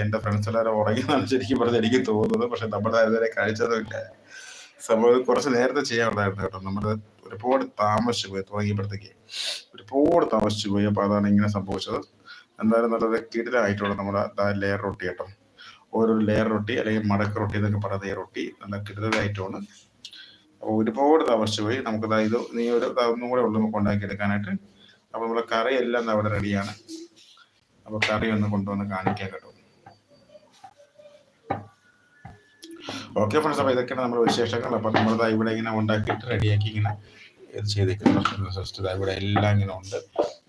എന്റെ ഫ്രണ്ട്സ് എല്ലാവരും ഉറങ്ങിയെന്നാണ് ശരിക്കും പറഞ്ഞ് എനിക്ക് തോന്നുന്നത്. പക്ഷെ നമ്മൾ ഇതുവരെ കഴിച്ചതുമില്ല സംഭവം കുറച്ച് നേരത്തെ ചെയ്യാനുണ്ടായിരുന്നു കേട്ടോ. നമ്മൾ ഒരുപാട് താമസിച്ചു പോയി തുടങ്ങിയപ്പോഴത്തേക്ക്. ഒരുപാട് താമസിച്ചു പോയി. അപ്പൊ അതാണ് ഇങ്ങനെ സംഭവിച്ചത്. എന്തായാലും നല്ലത് കിടിലായിട്ടുള്ള നമ്മുടെ ലെയർ റൊട്ടി കേട്ടോ. ഓരോ ലെയർ റൊട്ടി അല്ലെങ്കിൽ മടക്ക് റൊട്ടി എന്നൊക്കെ പറയുന്ന റൊട്ടി നല്ല കിടിലായിട്ടുമാണ് അപ്പോൾ ഒരുപാട് താമസിച്ചു പോയി. നമുക്ക് ഇത് നീ ഒരു ഒന്നും കൂടെ ഉള്ളു നമുക്ക് ഉണ്ടാക്കി എടുക്കാനായിട്ട് അപ്പോൾ നമ്മുടെ കറി എല്ലാം അവിടെ റെഡിയാണ് അപ്പോൾ കറി ഒന്ന് കൊണ്ടുവന്ന് കാണിക്കാൻ കേട്ടോ. ഓക്കെ ഫ്രണ്ട്സ് അപ്പോൾ ഇതൊക്കെയാണ് നമ്മുടെ വിശേഷങ്ങൾ. അപ്പോൾ നമ്മൾ ഇവിടെ ഇങ്ങനെ ഉണ്ടാക്കിയിട്ട് റെഡിയാക്കി ഇങ്ങനെ ഇത് ചെയ്തേക്കുന്നു. സിസ്റ്റർ ദാ ഇവിടെ എല്ലാം ഇങ്ങനെ ഉണ്ട്.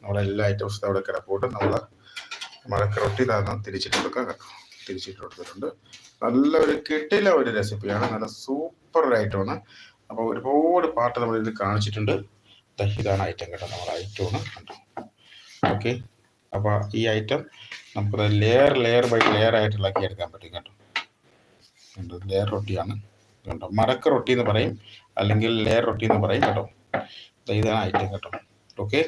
നമ്മുടെ എല്ലാ ഐറ്റംസും അവിടെ കിടപ്പോട്ട് നമ്മൾ നമ്മുടെ താന്ന് തിരിച്ചിട്ട് കൊടുക്കാം. കേട്ടോ തിരിച്ചിട്ട് കൊടുത്തിട്ടുണ്ട്. നല്ല ഒരു കിട്ടില ഒരു റെസിപ്പിയാണ് നല്ല സൂപ്പർ ഐറ്റമാണ് അപ്പോൾ ഒരുപാട് പാട്ട് നമ്മൾ ഇതിൽ കാണിച്ചിട്ടുണ്ട്. ഇതാണ് ഐറ്റം കേട്ടോ നമ്മുടെ ഐറ്റമാണ് കണ്ടോ ഓക്കെ അപ്പോൾ ഈ ഐറ്റം നമുക്ക് ലെയർ ലെയർ ബൈ ലെയർ ആയിട്ട് ഇളക്കി എടുക്കാൻ പറ്റും കേട്ടോ. ലെയർ റൊട്ടിയാണ് കേട്ടോ മരക്ക റൊട്ടി എന്ന് പറയും. അല്ലെങ്കിൽ ലെയർ റൊട്ടി എന്ന് പറയും കേട്ടോ. ഇതാണ് ഐറ്റം കേട്ടോ. ഓക്കെ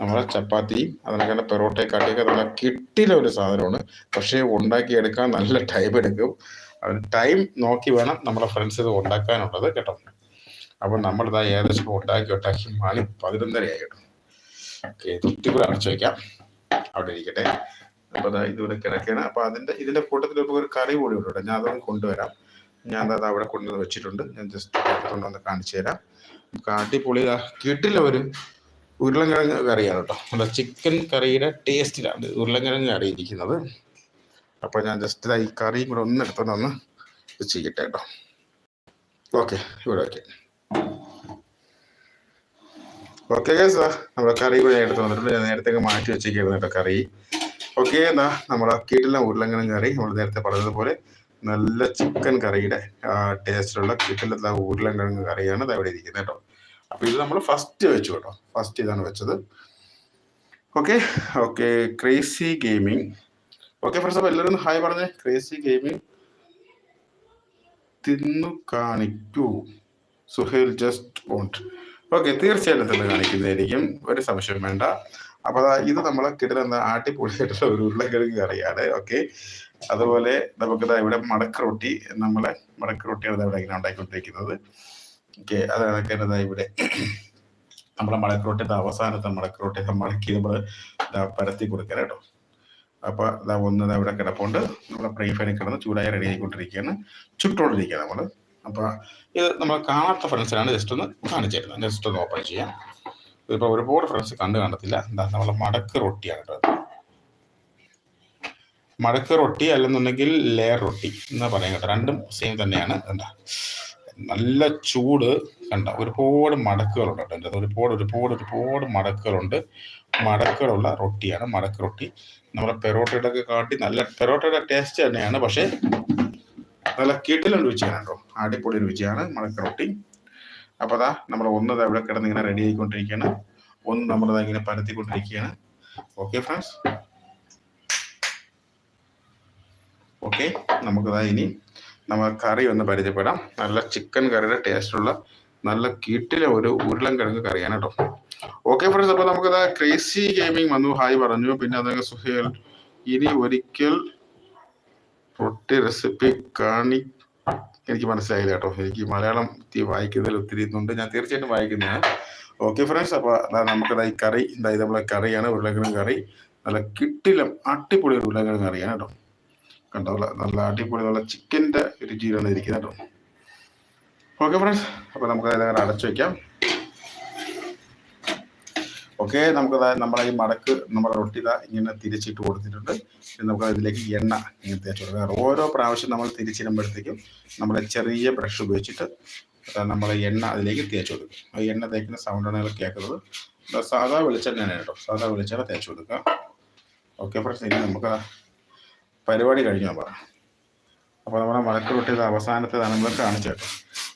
നമ്മുടെ ചപ്പാത്തിയും അതിനൊക്കെ പെറോട്ടയെക്കാട്ടിയൊക്കെ നല്ല കിട്ടില ഒരു സാധനമാണ്. പക്ഷേ ഉണ്ടാക്കിയെടുക്കാൻ നല്ല ടൈം എടുക്കും. അത് ടൈം നോക്കി വേണം നമ്മുടെ ഫ്രണ്ട്സ് ഇത് ഉണ്ടാക്കാനുള്ളത് കേട്ടോ. അപ്പം നമ്മളിതാ ഏകദേശം ഉണ്ടാക്കി ഉണ്ടാക്കി മണി പതിനൊന്നരയായി ഓക്കെ തൊട്ടിക്കൂടെ അടച്ചു വയ്ക്കാം അവിടെ ഇരിക്കട്ടെ. അപ്പോൾ ഇതിവിടെ കിടക്കുകയാണ്. അപ്പോൾ അതിന്റെ ഇതിന്റെ കൂട്ടത്തിൽ ഒരു കറി കൂടി ഉണ്ട് ഞാൻ അതൊന്ന് കൊണ്ടുവരാം. ഞാൻ അത് അവിടെ കൊണ്ടുവന്ന് വെച്ചിട്ടുണ്ട്. ഞാൻ ജസ്റ്റ് കൊണ്ടുവന്ന് കാണിച്ചു തരാം. കാട്ടിപ്പൊളി കിട്ടില്ല ഒരു ഉരുളൻകിഴങ്ങ് കറിയാണ് കേട്ടോ. നമ്മുടെ ചിക്കൻ കറിയുടെ ടേസ്റ്റിലാണ് ഉരുളൻകിഴങ്ങ് കറി ഇരിക്കുന്നത്. അപ്പോൾ ഞാൻ ജസ്റ്റ് ഈ കറിയും കൂടെ ഒന്ന് എടുത്തോണ്ട് ഒന്ന് ചെയ്യട്ടെ കേട്ടോ. ഓക്കെ ഇവിടെ ഓക്കെ ഓക്കെ സാർ നമ്മുടെ കറി കൂടെ എടുത്ത് വന്നിട്ടുണ്ട്. ഞാൻ നേരത്തെ മാറ്റി വെച്ചേക്കായിരുന്നു കേട്ടോ കറി. ഓക്കെ എന്നാ നമ്മുടെ കീട്ടിലെ ഉരുളൻകിഴങ്ങ് കറി നമ്മൾ നേരത്തെ പറഞ്ഞതുപോലെ നല്ല ചിക്കൻ കറിയുടെ ടേസ്റ്റിലുള്ള കീട്ടിലെ ഉരുളങ്കിഴങ്ങ് കറിയാണ് ഇത് അവിടെ ഇരിക്കുന്നത് കേട്ടോ. അപ്പൊ ഇത് നമ്മൾ ഫസ്റ്റ് വെച്ചു കേട്ടോ. ഫസ്റ്റ് ഇതാണ് വെച്ചത്. Okay okay crazy gaming okay friends അപ്പോൾ എല്ലാവരും ഹായ് പറഞ്ഞേ. ക്രേസി ഗെയിമിംഗ് തിന്നു കാണിക്കൂ. സുഹേൽ ജസ്റ്റ് വോണ്ട് ഓക്കെ തീർച്ചയായിട്ടും തിന്നു കാണിക്കുന്നതായിരിക്കും. ഒരു സംശയം വേണ്ട. അപ്പൊ അതാ ഇത് നമ്മളെ കിട്ടുന്ന ആട്ടിപ്പൊളിയായിട്ടുള്ള ഒരു ഉരുളക്കിഴങ്ങ് കറിയാണ് ഓക്കെ അതുപോലെ നമുക്ക് ദാ ഇവിടെ മടക്ക് റൊട്ടി നമ്മളെ മടക്ക് റൊട്ടിയാണ് ഇവിടെ ഇങ്ങനെ ഉണ്ടാക്കിക്കൊണ്ടിരിക്കുന്നത് ഓക്കെ അതൊക്കെ ഇവിടെ നമ്മളെ റൊട്ടിയുടെ അവസാനത്തെ മടക്കറോട്ടി മടക്കി നമ്മൾ പരത്തി കൊടുക്കണം കേട്ടോ. അപ്പൊ ഇതാ ഒന്ന് ദാ ഇവിടെ കിടപ്പുണ്ട് നമ്മളെ ഫ്രൈ ഫൈനിൽ കിടന്ന് ചൂടായി റെഡി ആയിക്കൊണ്ടിരിക്കുകയാണ്. ചുട്ടോണ്ടിരിക്കുകയാണ് നമ്മൾ അപ്പൊ ഇത് നമ്മൾ കാണാത്ത ഫ്രണ്ട്സിനാണ് ജസ്റ്റ് ഒന്ന് കാണിച്ചു തരുന്നത് ജസ്റ്റ് ഒന്ന് ഓപ്പൺ ചെയ്യാം. ഇതിപ്പോ ഒരുപാട് ഫ്രണ്ട്സ് കണ്ടു കാണത്തില്ല എന്താ നമ്മളെ മടക്ക് റൊട്ടിയാണ് കേട്ടോ. മടക്ക് റൊട്ടി അല്ലെന്നുണ്ടെങ്കിൽ ലെയർ റൊട്ടി എന്ന് പറയാം കേട്ടോ. രണ്ടും സെയിം തന്നെയാണ്. എന്താ? നല്ല ചൂട് കണ്ട? ഒരുപാട് മടക്കുകളുണ്ട് കേട്ടോ എന്റെ ഒരുപാട് ഒരുപാട് ഒരുപാട് മടക്കുകളുണ്ട്. മടക്കുകളുള്ള റൊട്ടിയാണ് മടക്ക് റൊട്ടി. നമ്മുടെ പെറോട്ടയുടെ ഒക്കെ കാട്ടി നല്ല പെറോട്ടയുടെ ടേസ്റ്റ് തന്നെയാണ്. പക്ഷേ നല്ല കിട്ടിലും രുചിയാണ് കേട്ടോ. അടിപൊളി രുചിയാണ് മടക്ക് റൊട്ടി. അപ്പോൾ അതാ നമ്മൾ ഒന്ന് ഇവിടെ കിടന്ന് ഇങ്ങനെ റെഡി ആയിക്കൊണ്ടിരിക്കുകയാണ്. ഒന്ന് നമ്മൾ ഇങ്ങനെ പരത്തിക്കൊണ്ടിരിക്കുകയാണ്. ഓക്കെ ഫ്രണ്ട്സ് ഓക്കെ നമുക്കതാ ഇനി നമ്മൾ കറി ഒന്ന് പരിചയപ്പെടാം. നല്ല ചിക്കൻ കറിയുടെ ടേസ്റ്റുള്ള നല്ല കീട്ടിലെ ഒരു ഉരുളൻ കിഴങ്ങ് കറിയാണ് കേട്ടോ. ഓക്കെ ഫ്രണ്ട്സ് അപ്പോൾ നമുക്കത് ക്രേസി ഗെയിമിംഗ് വന്നു. ഹായ് പറഞ്ഞു. പിന്നെ അതൊക്കെ സുഹേൽ ഇനി ഒരിക്കൽ റൊട്ടി റെസിപ്പി കാണി എനിക്ക് മനസ്സിലായില്ല കേട്ടോ. എനിക്ക് മലയാളം വായിക്കുന്നതിൽ ഒത്തിരി ഇതുണ്ട്. ഞാൻ തീർച്ചയായിട്ടും വായിക്കുന്നതാണ്. ഓക്കെ ഫ്രണ്ട്സ് അപ്പോൾ നമുക്കത് ഈ കറി. എന്താ ഇതേപോലെ കറിയാണ് ഉരുളക്കിഴങ്ങ് കറി. നല്ല കിട്ടിലും അടിപൊളി ഉരുളക്കിഴങ്ങ് കറിയാണ് കേട്ടോ. കണ്ടോ? നല്ല- അടിപൊളി നല്ല ചിക്കന്റെ രുചിയിലാണ് ഇരിക്കുന്നത് കേട്ടോ. ഓക്കെ ഫ്രണ്ട്സ് അപ്പോൾ നമുക്ക് അടച്ചു വയ്ക്കാം ഓക്കെ നമുക്ക് നമ്മളെ ഈ മടക്ക് നമ്മുടെ റൊട്ടി ദാ ഇങ്ങനെ തിരിച്ചിട്ട് കൊടുത്തിട്ടുണ്ട്. നമുക്ക് അതിലേക്ക് എണ്ണ ഇങ്ങനെ തേച്ച് കൊടുക്കാം. ഓരോ പ്രാവശ്യം നമ്മൾ തിരിച്ചിടുമ്പോഴത്തേക്കും നമ്മുടെ ചെറിയ ബ്രഷ് ഉപയോഗിച്ചിട്ട് നമ്മൾ എണ്ണ അതിലേക്ക് തേച്ച് കൊടുക്കും. ആ എണ്ണ തേക്കുന്ന സൗണ്ടാണ് നിങ്ങൾ കേൾക്കുന്നത്. സാധാ വെളിച്ചെണ്ണയാണ് കേട്ടോ. സാധാ വെളിച്ചെണ്ണ തേച്ച് കൊടുക്കുക. ഓക്കെ ഫ്രണ്ട്സ് ഇനി നമുക്ക് പരിപാടി കഴിഞ്ഞു നമ്മൾ അപ്പോൾ നമ്മുടെ ഇത് അവസാനത്തേതാണ് നമ്മൾ കാണിച്ചേട്ടോ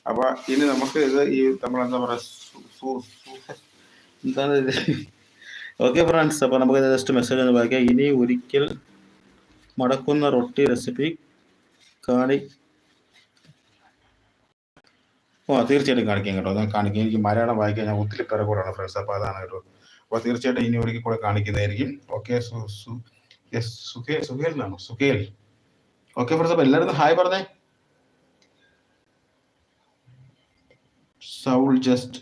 അപ്പോൾ ഇനി നമുക്ക് ഇത് ഈ നമ്മളെന്താ പറയുക എന്താണ് ഓക്കെ ഫ്രണ്ട്സ് അപ്പോൾ നമുക്ക് ജസ്റ്റ് മെസ്സേജ് ഒന്ന് വായിക്കാം ഇനി ഒരിക്കൽ മടക്കുന്ന റൊട്ടി റെസിപ്പി കാണി ഓ തീർച്ചയായിട്ടും കാണിക്കാം കേട്ടോ. ഞാൻ കാണിക്കാം. എനിക്ക് മലയാളം വായിക്കാൻ ഞാൻ ഒത്തിരി പിറകോടാണ് ഫ്രണ്ട്സ് അപ്പോൾ അതാണ് കേട്ടോ. അപ്പോൾ തീർച്ചയായിട്ടും ഇനി ഒരിക്കൽ കൂടെ കാണിക്കുന്നതായിരിക്കും. ഓക്കെ സുഖേൽ സുഖേൽ സുഖേൽ. ഓക്കെ ഫ്രണ്ട്സ് അപ്പൊ എല്ലാവരും ഹായ് പറഞ്ഞേ. Soul just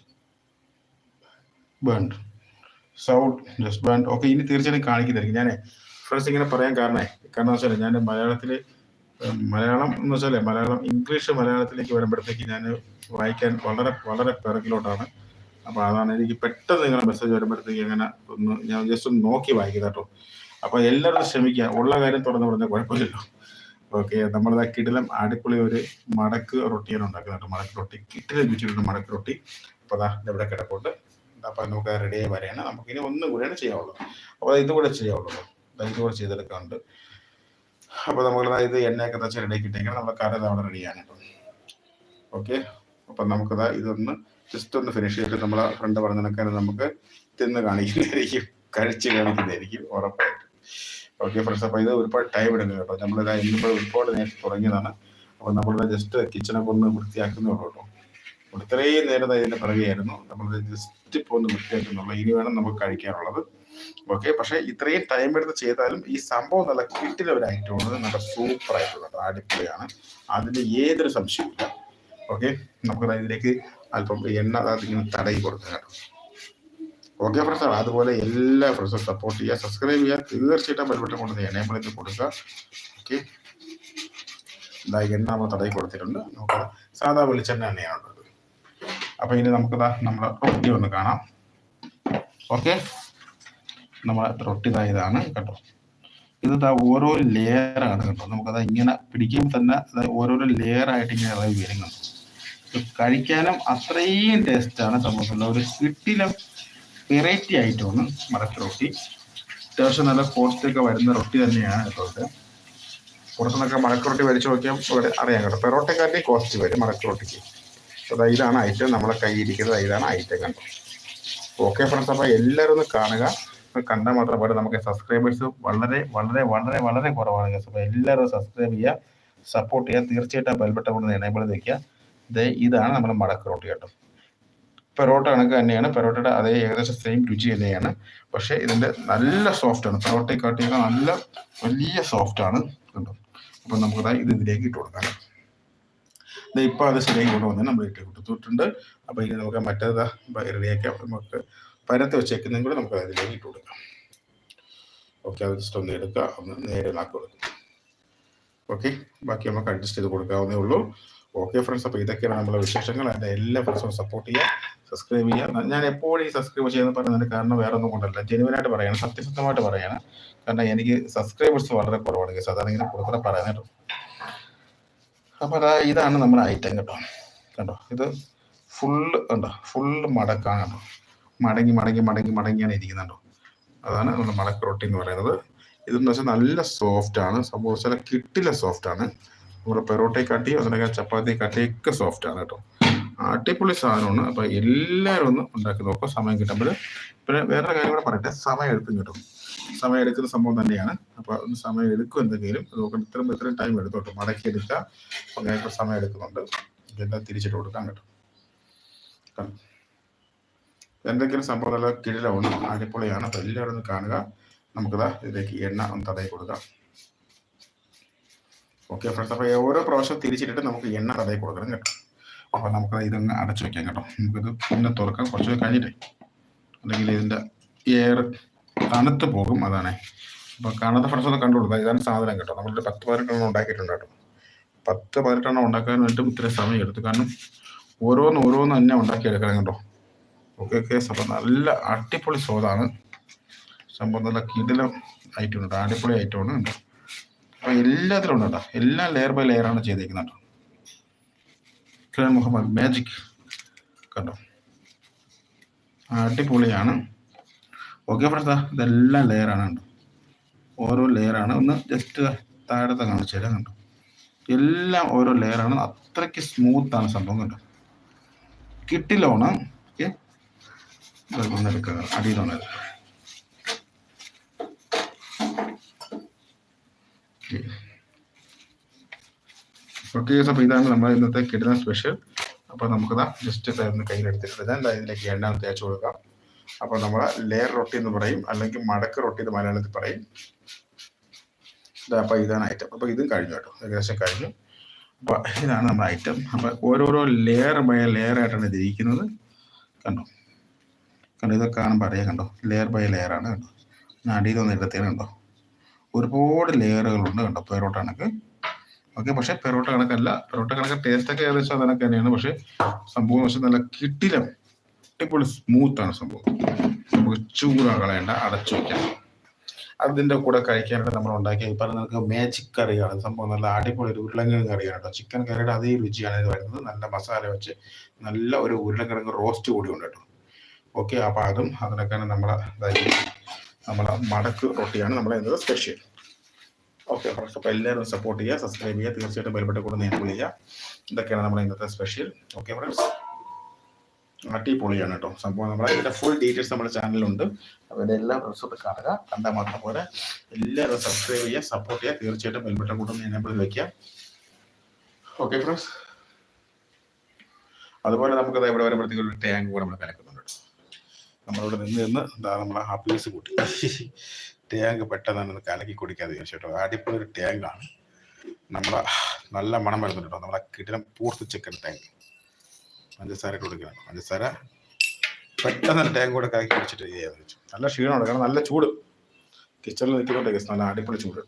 burned sound just burned okay ഇനി തീർച്ചയായിട്ടും കാണിക്കുന്നതായിരിക്കും. ഞാൻ ഫ്രണ്ട്സ് ഇങ്ങനെ പറയാൻ കാരണേ കാരണം വെച്ചാൽ ഞാൻ മലയാളത്തിൽ മലയാളം എന്ന് വെച്ചാൽ മലയാളം ഇംഗ്ലീഷ് മലയാളത്തിലേക്ക് വരുമ്പോഴത്തേക്ക് ഞാൻ വായിക്കാൻ വളരെ വളരെ പിറകിലോട്ടാണ്. അപ്പൊ അതാണ് എനിക്ക് പെട്ടെന്ന് നിങ്ങളുടെ മെസ്സേജ് വരുമ്പോഴത്തേക്ക് അങ്ങനെ ഒന്ന് ഞാൻ ജസ്റ്റ് ഒന്ന് നോക്കി വായിക്കുക കേട്ടോ. അപ്പൊ എല്ലാവരും ശ്രമിക്കുക. ഉള്ള കാര്യം തുറന്നു പറഞ്ഞാൽ കുഴപ്പമില്ലല്ലോ. ഓക്കെ നമ്മളിതാ കിടിലം അടിപൊളി ഒരു മടക്ക് റൊട്ടിയാണ് ഉണ്ടാക്കുന്നത് മടക്ക് റൊട്ടി. കിട്ടിലും വെച്ചിട്ടുണ്ട് മടക്ക് റൊട്ടി. അപ്പൊ അതാ ഇവിടെ കിടപ്പുണ്ട്? അപ്പൊ നമുക്ക് റെഡി ആയി വരെയാണ് നമുക്ക് ഇനി ഒന്നും കൂടെയാണ് ചെയ്യാവുള്ളൂ. അപ്പൊ ഇത് കൂടെ ചെയ്യാവുള്ളൂ. ദാ ഇത് കൂടെ ചെയ്തെടുക്കാറുണ്ട് അപ്പൊ നമ്മൾ ഇത് എണ്ണയൊക്കെ തച്ച് റെഡിയാക്കി കിട്ടിയെങ്കിൽ നമ്മുടെ കറി അവിടെ റെഡിയാണ് ഓക്കെ അപ്പൊ നമുക്ക് ഇതൊന്ന് ജസ്റ്റ് ഒന്ന് ഫിനിഷ് ചെയ്തിട്ട് നമ്മളെ ഫ്രണ്ട് പറഞ്ഞ നമുക്ക് തിന്ന് കാണിക്കുന്നതായിരിക്കും. കഴിച്ച് കാണിക്കുന്നതായിരിക്കും ഉറപ്പായിട്ട്. ഓക്കെ ഫ്രണ്ട്സ് അപ്പോൾ ഇത് ഒരുപാട് ടൈം എടുക്കും കേട്ടോ. നമ്മളിത് ഇന്നിപ്പോൾ ഒരുപാട് നേരത്തെ തുടങ്ങിയതാണ്. അപ്പോൾ നമ്മളിത് ജസ്റ്റ് കിച്ചണൊക്കെ ഒന്ന് വൃത്തിയാക്കുന്നേ ഉള്ളൂ കേട്ടോ. അപ്പോൾ ഇത്രയും നേരം ഇതിന്റെ പിറകെയായിരുന്നു. നമ്മൾ ജസ്റ്റ് ഇപ്പോൾ ഒന്ന് ഇനി വേണം നമുക്ക് കഴിക്കാനുള്ളത്. ഓക്കെ പക്ഷേ ഇത്രയും ടൈം എടുത്ത് ചെയ്താലും ഈ സംഭവം നല്ല കിട്ടിലെ ഒരു ഐറ്റമാണ് നല്ല സൂപ്പർ ആയിട്ടുള്ളത് അടിപൊളിയാണ്. അതിന് ഏതൊരു സംശയമില്ല ഓക്കെ നമുക്ക് ഇതിലേക്ക് അല്പം എണ്ണ അതിങ്ങനെ തടയി കൊടുക്കുക ഓക്കെ ഫ്രണ്ട്സ് അതുപോലെ എല്ലാ ഫ്രണ്ട്സും സപ്പോർട്ട് ചെയ്യുക സബ്സ്ക്രൈബ് ചെയ്യുക. തീർച്ചയായിട്ടും ബെൽബട്ടൺ കൊണ്ട് എനേബിൾ ചെയ്ത് കൊടുക്കുക. ഓക്കെ എണ്ണ നമ്മൾ തടയി കൊടുത്തിട്ടുണ്ട്. നമുക്ക് സാധാ വെളിച്ചെണ്ണ തന്നെയാണ് ഉള്ളത് അപ്പൊ ഇനി നമുക്കിതാ നമ്മൾ റൊട്ടി ഒന്ന് കാണാം. ഓക്കെ? നമ്മൾ റൊട്ടി ഇതാ ഇതാണ് കേട്ടോ. ഇത് ഇതാ ഓരോ ലെയറാണ് കേട്ടോ. നമുക്കത് ഇങ്ങനെ പിടിക്കുമ്പോൾ തന്നെ അത് ഓരോരോ ലെയർ ആയിട്ട് ഇങ്ങനെ ഇറങ്ങി വരുന്നുണ്ട് കഴിക്കാനും അത്രയും ടേസ്റ്റാണ് സംഭവം ഒരു കിട്ടിലും വെറൈറ്റി ആയിട്ടാണ് മടക്ക് റൊട്ടി അത്യാവശ്യം നല്ല കോസ്റ്റൊക്കെ വരുന്ന റൊട്ടി തന്നെയാണ് കേട്ടോ ഇത്. പുറത്തുനിന്നൊക്കെ മടക്ക് റൊട്ടി വലിച്ചു നോക്കിയാൽ അറിയാം കേട്ടോ. പെറോട്ടക്കാരുടെ കോസ്റ്റ് വരും മടക്ക് റൊട്ടിക്ക് അപ്പോൾ ഇതാണ് ഐറ്റം നമ്മളെ കയ്യിരിക്കുന്നത് ഇതാണ് ഐറ്റം കണ്ടത് ഓക്കെ ഫ്രണ്ട്സ് അപ്പോൾ എല്ലാവരും ഒന്ന് കാണുക. കണ്ടാൽ മാത്രം പോലെ നമുക്ക് സബ്സ്ക്രൈബേഴ്സ് വളരെ വളരെ വളരെ വളരെ കുറവാണ്. അപ്പോൾ എല്ലാവരും സബ്സ്ക്രൈബ് ചെയ്യുക സപ്പോർട്ട് ചെയ്യുക. തീർച്ചയായിട്ടും ബെൽബട്ടൺ കൊണ്ട് എനേബിൾ വെക്കുക. ഇത് ഇതാണ് നമ്മുടെ മടക്ക് റോട്ടി കേട്ടോ. പെറോട്ട കണക്ക് തന്നെയാണ്. പെറോട്ടയുടെ അതേ ഏകദേശം സെയിം രുചി തന്നെയാണ്. പക്ഷേ ഇതിന്റെ നല്ല സോഫ്റ്റ് ആണ്. കാട്ടിയേക്കാൾ നല്ല വലിയ സോഫ്റ്റ് ആണ്. കണ്ടോ? അപ്പം നമുക്ക് ഇത് ഇതിലേക്ക് ഇട്ട് കൊടുക്കാം. ഇത് ഇപ്പൊ അത് ശരിയായി കൊണ്ടുവന്ന് നമ്മൾ ഇട്ട് കൊടുത്തിട്ടുണ്ട് അപ്പൊ ഇനി നമുക്ക് മറ്റേത് റെഡിയാക്കാം നമുക്ക് പരത്ത് വെച്ചേക്കുന്നതും കൂടെ നമുക്ക് അതിലേക്ക് ഇട്ട് കൊടുക്കാം. ഓക്കെ അത് ജസ്റ്റ് ഒന്ന് എടുക്കുക ഒന്ന് നേരെ നാക്കി കൊടുക്കും. ഓക്കെ ബാക്കി നമുക്ക് അഡ്ജസ്റ്റ് ചെയ്ത് കൊടുക്കാവുന്നേ ഉള്ളൂ. ഓക്കെ ഫ്രണ്ട്സ് അപ്പോൾ ഇതൊക്കെയാണ് നമ്മളെ വിശേഷങ്ങൾ. എന്റെ എല്ലാ ഫ്രണ്ട്സും സപ്പോർട്ട് ചെയ്യുക സബ്സ്ക്രൈബ് ചെയ്യുക. ഞാൻ എപ്പോഴും ഈ സബ്സ്ക്രൈബ് ചെയ്യുന്ന പറയുന്നതിന് കാരണം വേറെ ഒന്നും കൊണ്ടല്ല. ജെനുവനായിട്ട് പറയണം സത്യസത്യമായിട്ട് പറയണം. കാരണം എനിക്ക് സബ്സ്ക്രൈബേഴ്സ് വളരെ കുറവാണ്. സാധാരണ ഇങ്ങനെ കൂടുതൽ പറയാൻ കേട്ടോ അപ്പോൾ അതാ ഇതാണ് നമ്മുടെ ഐറ്റം കേട്ടോ. കണ്ടോ? ഇത് ഫുള്ള് കണ്ടോ? ഫുള്ള് മടക്കാണ് കേട്ടോ. മടങ്ങി മടങ്ങി മടങ്ങി മടങ്ങിയാണ് ഇരിക്കുന്നുണ്ടോ അതാണ് നമ്മുടെ മടക്ക് റൊട്ടി എന്ന് പറയുന്നത്. ഇതെന്ന് വെച്ചാൽ നല്ല സോഫ്റ്റ് ആണ്. സംഭവം വെച്ചാൽ കിട്ടില്ല സോഫ്റ്റ് ആണ്. നമ്മുടെ പെറോട്ടയെ കാട്ടി അതിനൊക്കെ ചപ്പാത്തി കാട്ടിയൊക്കെ സോഫ്റ്റ് ആണ് കേട്ടോ. അടിപൊളി സാധനമാണ്. അപ്പൊ എല്ലാവരും ഒന്ന് ഉണ്ടാക്കി നോക്കുക. സമയം കിട്ടുമ്പോൾ പിന്നെ വേറെ കാര്യം കൂടെ പറയട്ടെ. സമയം എടുക്കും കേട്ടോ. സമയം എടുക്കുന്ന സംഭവം തന്നെയാണ്. അപ്പോൾ അതൊന്ന് സമയം എടുക്കും എന്തെങ്കിലും. നോക്കണം ഇത്രയും ഇത്രയും ടൈം എടുത്തു കേട്ടോ മടക്കി എടുക്കുക അങ്ങനെ സമയം എടുക്കുന്നുണ്ട് ഇതെല്ലാം തിരിച്ചിട്ട് കൊടുക്കാൻ കേട്ടോ? എന്തെങ്കിലും സംഭവം നല്ല കിഴിലാണ് അടിപൊളിയാണ്. അപ്പോൾ എല്ലാവരും ഒന്ന് കാണുക. നമുക്കിതാ ഇതിലേക്ക് എണ്ണ ഒന്ന് തടയി കൊടുക്കാം. ഓക്കെ ഫ്രണ്ട്സ് അപ്പോൾ ഓരോ പ്രാവശ്യം തിരിച്ചിട്ടിട്ട് നമുക്ക് എണ്ണ തടയി കൊടുക്കണം കേട്ടോ. അപ്പോൾ നമുക്ക് ഇതങ്ങ് അടച്ചു വെക്കാം കേട്ടോ. നമുക്കിത് പിന്നെ തുറക്കാം. കുറച്ച് കഴിഞ്ഞിട്ടേ. അല്ലെങ്കിൽ ഇതിന്റെ എയർ തണുത്ത് പോകും അതാണ്. അപ്പോൾ കാണാത്ത ഫ്രണ്ട്സ് ഒന്ന് കണ്ടു കൊടുക്കുക ഇതാണ് സാധനം കേട്ടോ. നമ്മളിത് പത്ത് പതിനെട്ടെണ്ണം ഉണ്ടാക്കിയിട്ടുണ്ട് കേട്ടോ. പത്ത് പതിനെട്ടെണ്ണം ഉണ്ടാക്കാൻ വേണ്ടിയിട്ടും ഇത്രയും സമയം എടുത്തു. കാരണം ഓരോന്ന് ഓരോന്ന് തന്നെ ഉണ്ടാക്കിയെടുക്കണം കേട്ടോ. Okay okay. അപ്പോൾ നല്ല അടിപൊളി സ്വാദാണ്. സംഭവം നല്ല കിടിലം ഐറ്റം ഉണ്ട്. അടിപൊളി ഐറ്റമാണ് കേട്ടോ. അപ്പോൾ എല്ലാത്തിലും ഉണ്ട് കേട്ടോ. എല്ലാം ലെയർ ബൈ ലെയർ ആണ് ചെയ്തേക്കുന്നത് കേട്ടോ. മുഹമ്മദ് മാജിക് കണ്ടോ? അടിപൊളിയാണ്. ഓക്കെ ഫ്രണ്ട്സ് ഇതെല്ലാം ലെയറാണ് കണ്ടോ? ഓരോ ലെയറാണ് ഒന്ന് ജസ്റ്റ് താഴത്തെ കാണിച്ചു തരാം കണ്ടോ? എല്ലാം ഓരോ ലെയറാണ് അത്രയ്ക്ക് സ്മൂത്താണ് സംഭവം കണ്ടോ? കിട്ടിലോണ ഓക്കെ എടുക്കുക. അടിയിലാണ് ഇതാണ് നമ്മൾ ഇന്നത്തെ കിടുന്ന സ്പെഷ്യൽ അപ്പോൾ നമുക്കതാ ജസ്റ്റ് ഒന്ന് കയ്യിലെടുത്തിട്ട് ഞാൻ ഇതിലേക്ക് എണ്ണ തേച്ച് കൊടുക്കാം. അപ്പോൾ നമ്മൾ ലെയർ റൊട്ടി എന്ന് പറയും അല്ലെങ്കിൽ മടക്ക് റൊട്ടി എന്ന് മലയാളത്തിൽ പറയും. അപ്പൊ ഇതാണ് ഐറ്റം അപ്പോൾ ഇതും കഴിഞ്ഞു കേട്ടോ. ഏകദേശം കഴിഞ്ഞു. അപ്പോൾ ഇതാണ് നമ്മുടെ ഐറ്റം അപ്പോൾ ഓരോരോ ലെയർ ബൈ ലെയർ ആയിട്ടാണ് ഇതിരിക്കുന്നത്. കണ്ടോ? കണ്ടോ? ഇതൊക്കെ കാണുമ്പോൾ അറിയാം കണ്ടോ? ലെയർ ബൈ ലെയർ ആണ് കണ്ടോ? ഞാൻ അടിയിൽ നിന്ന് എടുത്തേണ് കണ്ടോ? ഒരുപാട് ലെയറുകളുണ്ട് കണ്ടോ? പെറോട്ട കണക്ക്. ഓക്കെ പക്ഷേ പെറോട്ട കണക്കല്ല. പെറോട്ട കണക്ക് ടേസ്റ്റ് ഒക്കെ ഏകദേശം അതിനൊക്കെ തന്നെയാണ്. പക്ഷേ സംഭവം പക്ഷെ നല്ല കിട്ടിലും അടിപൊളി സ്മൂത്ത് ആണ് സംഭവം. നമുക്ക് ചൂടാ കളയണ്ട അടച്ചു വയ്ക്കാം അതിന്റെ കൂടെ കഴിക്കാനായിട്ട് നമ്മൾ ഉണ്ടാക്കിയ ഈ പറഞ്ഞ നമുക്ക് മാജിക് കറിയാണ്. സംഭവം നല്ല അടിപൊളി ഒരു ഉരുളങ്കിഴങ്ങ് കറിയാണ് കേട്ടോ. ചിക്കൻ കറിയുടെ അതേ രുചിയാണ് ഇത് വരുന്നത്. നല്ല മസാല വെച്ച് നല്ല ഒരു ഉരുളക്കിഴങ്ങ് റോസ്റ്റ് കൂടി ഉണ്ട് കേട്ടോ. ഓക്കെ അപ്പോൾ അതും അതിനൊക്കെയാണ് നമ്മളെ നമ്മളെ മടക്ക് റൊട്ടിയാണ് നമ്മളെ എന്നത് സ്പെഷ്യൽ ഓക്കെ ഫ്രണ്ട്സ് അപ്പോൾ എല്ലാവരും സപ്പോർട്ട് ചെയ്യുക സബ്സ്ക്രൈബ് ചെയ്യുക. തീർച്ചയായിട്ടും ബെൽബട്ട് കൂടെ നേരിട്ട് ചെയ്യുക. ഇതൊക്കെയാണ് നമ്മുടെ ഇന്നത്തെ സ്പെഷ്യൽ ഓക്കെ ഫ്രണ്ട്സ് അടിപൊളിയാണ് കേട്ടോ സംഭവം നമ്മളെ ഇതിന്റെ ഫുൾ ഡീറ്റെയിൽസ് നമ്മുടെ ചാനലിലുണ്ട് അവരുടെ എല്ലാ ഫ്രണ്ട്സും കാണുക. കണ്ടാൽ മാത്രം പോലെ എല്ലാവരും സബ്സ്ക്രൈബ് ചെയ്യുക സപ്പോർട്ട് ചെയ്യുക. തീർച്ചയായിട്ടും ബെൽബട്ട കൂട്ടം എനേബിൾ വെക്കുക. ഓക്കെ ഫ്രണ്ട്സ് അതുപോലെ നമുക്ക് ഇവിടെ വരുമ്പോഴത്തേക്കും ഒരു ടാങ്ക് കൂടെ നമ്മൾ കലക്കുന്നുണ്ട്. നമ്മളിവിടെ നിന്ന് നിന്ന് എന്താ നമ്മളെ ഹാപ്പിനെസ് കൂട്ടി. ടാങ്ക് പെട്ടെന്ന് കലക്കി കുടിക്കാതെ തീർച്ചയായിട്ടും അടിപൊളി ഒരു ടാങ്കാണ് നമ്മളെ നല്ല മണം വരുന്നുണ്ട് കേട്ടോ നമ്മളെ കിടിലം പൂർത്തി ചിക്കൻ ടാങ്ക് പഞ്ചസാര കൊടുക്കണം. പഞ്ചസാര പെട്ടെന്ന് ടാങ്ക് കൂടെ കാക്കി കുടിച്ചിട്ട് ചെയ്യാൻ വെച്ചു നല്ല ക്ഷീണമുണ്ട് കാരണം നല്ല ചൂട്. കിച്ചണിൽ നിൽക്കുന്നുണ്ട് നല്ല അടിപൊളി ചൂട്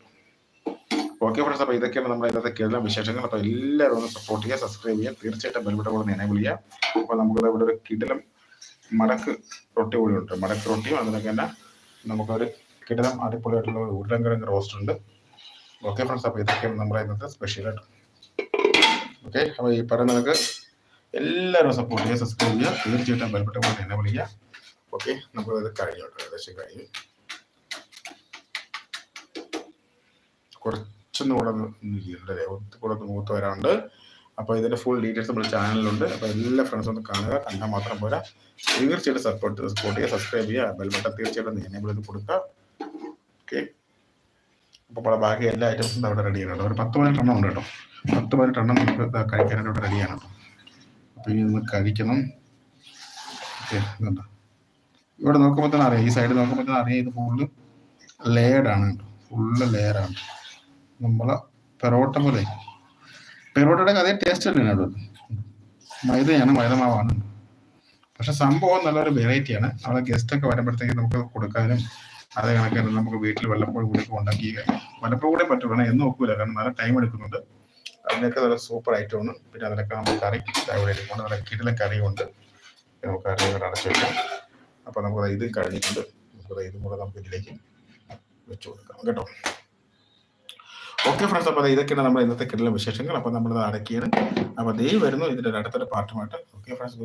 ഓക്കെ ഫ്രണ്ട്സ് അപ്പോൾ ഇതൊക്കെയാണ് നമ്മുടെ ഇന്നത്തെ കേരള വിശേഷങ്ങൾ. അപ്പോൾ എല്ലാവരും ഒന്ന് സപ്പോർട്ട് ചെയ്യുക സബ്സ്ക്രൈബ് ചെയ്യുക. തീർച്ചയായിട്ടും ബെൽബട്ട കൂടെ എനേബിൾ ചെയ്യുക. അപ്പോൾ നമുക്ക് ഇവിടെ ഒരു കിടലം മടക്ക് റൊട്ടി കൂടി ഉണ്ട്. മടക്ക് റൊട്ടിയും അതിനൊക്കെ തന്നെ നമുക്കൊരു കിടിലം അടിപൊളിയായിട്ടുള്ള ഒരു ഉരുളൻകിഴങ്ങ് റോസ്റ്റ് ഉണ്ട്. ഓക്കെ ഫ്രണ്ട്സ് അപ്പോൾ ഇതൊക്കെയാണ് നമ്മുടെ ഇന്നത്തെ സ്പെഷ്യലായിട്ട് ഓക്കെ അപ്പോൾ ഈ പറയുന്നതൊക്കെ എല്ലാവരും സപ്പോർട്ട് ചെയ്യുക സബ്സ്ക്രൈബ് ചെയ്യുക. തീർച്ചയായിട്ടും ബെൽബട്ടൺ പോലെ എനേബിൾ ചെയ്യുക ഓക്കെ. നമുക്കത് കഴിഞ്ഞു കേട്ടോ. ഏകദേശം കഴിഞ്ഞു. കുറച്ചൊന്നും കൂടെ ഒന്ന് ഒത്തിരി കൂടെ മൂത്ത് വരാറുണ്ട് അപ്പോൾ ഇതിന്റെ ഫുൾ ഡീറ്റെയിൽസ് നമ്മുടെ ചാനലിലുണ്ട് അപ്പോൾ എല്ലാ ഫ്രണ്ട്സും ഒന്ന് കാണുക. കണ്ടാൽ മാത്രം പോരാ. തീർച്ചയായിട്ടും സപ്പോർട്ട് സപ്പോർട്ട് ചെയ്യുക സബ്സ്ക്രൈബ് ചെയ്യുക. ബെൽ ബട്ടൺ തീർച്ചയായിട്ടും എനേബിൾ ചെയ്ത് കൊടുക്കുക. ഓക്കെ. അപ്പോൾ നമ്മുടെ ബാക്കി എല്ലാ ഐറ്റംസും അവിടെ റെഡിയാണ് ആണ് ഒരു പത്ത് പതിനെട്ട് എണ്ണം ഉണ്ട് കേട്ടോ. പത്ത് പതിനെട്ട് എണ്ണം നമുക്ക് കഴിക്കാനായിട്ട് അവിടെ റെഡിയാണ് കേട്ടോ. ഇനി ഒന്ന് കഴിക്കണം. ഓക്കെ ഇതുണ്ട്? ഇവിടെ നോക്കുമ്പോൾ തന്നെ അറിയാം. ഈ സൈഡ് നോക്കുമ്പോൾ തന്നെ അറിയാം. ഇത് ഫുള്ള് ലെയർഡാണ് ഫുള്ള് ലെയറാണ് നമ്മളെ പെറോട്ട പോലെ. പെറോട്ടയുടെ അതേ ടേസ്റ്റ് തന്നെയാണ് അത് മൈദയാണ് മൈദമാവാണ് പക്ഷെ സംഭവം നല്ലൊരു വെറൈറ്റിയാണ് നമ്മളെ ഗസ്റ്റ് ഒക്കെ വരുമ്പോഴത്തേക്ക് നമുക്ക് കൊടുക്കാനും അതേ കണക്കാനും നമുക്ക് വീട്ടിൽ വല്ലപ്പോഴും കൂടി ഉണ്ടാക്കി വല്ലപ്പോഴും കൂടെ പറ്റുള്ളൂ. എന്ന് നോക്കൂല കാരണം നല്ല ടൈം എടുക്കുന്നുണ്ട്. അതിനൊക്കെ നല്ല സൂപ്പർ ഐറ്റമാണ് പിന്നെ അതിനൊക്കെ നമുക്ക് കറി ഇവിടെ ഇരിക്കുന്നുണ്ട് നല്ല കിടിലൻ കറിയുണ്ട്. നമുക്ക് കറി ഇവിടെ അടച്ചു വെക്കാം. അപ്പൊ നമുക്ക് ഇത് കഴിഞ്ഞിട്ടുണ്ട്. നമുക്ക് ഇതും കൂടെ നമുക്ക് ഇതിലേക്ക് വെച്ചു കൊടുക്കാം കേട്ടോ. ഓക്കെ ഫ്രണ്ട്സ് അപ്പോൾ ഇതൊക്കെയാണ് നമ്മുടെ ഇന്നത്തെ കിടലും വിശേഷങ്ങൾ. അപ്പോൾ നമ്മൾ അടക്കിയാണ് അപ്പോൾ ദൈവം വരുന്നു ഇതിന്റെ അടുത്തൊരു പാട്ടുമായിട്ട്. Okay friends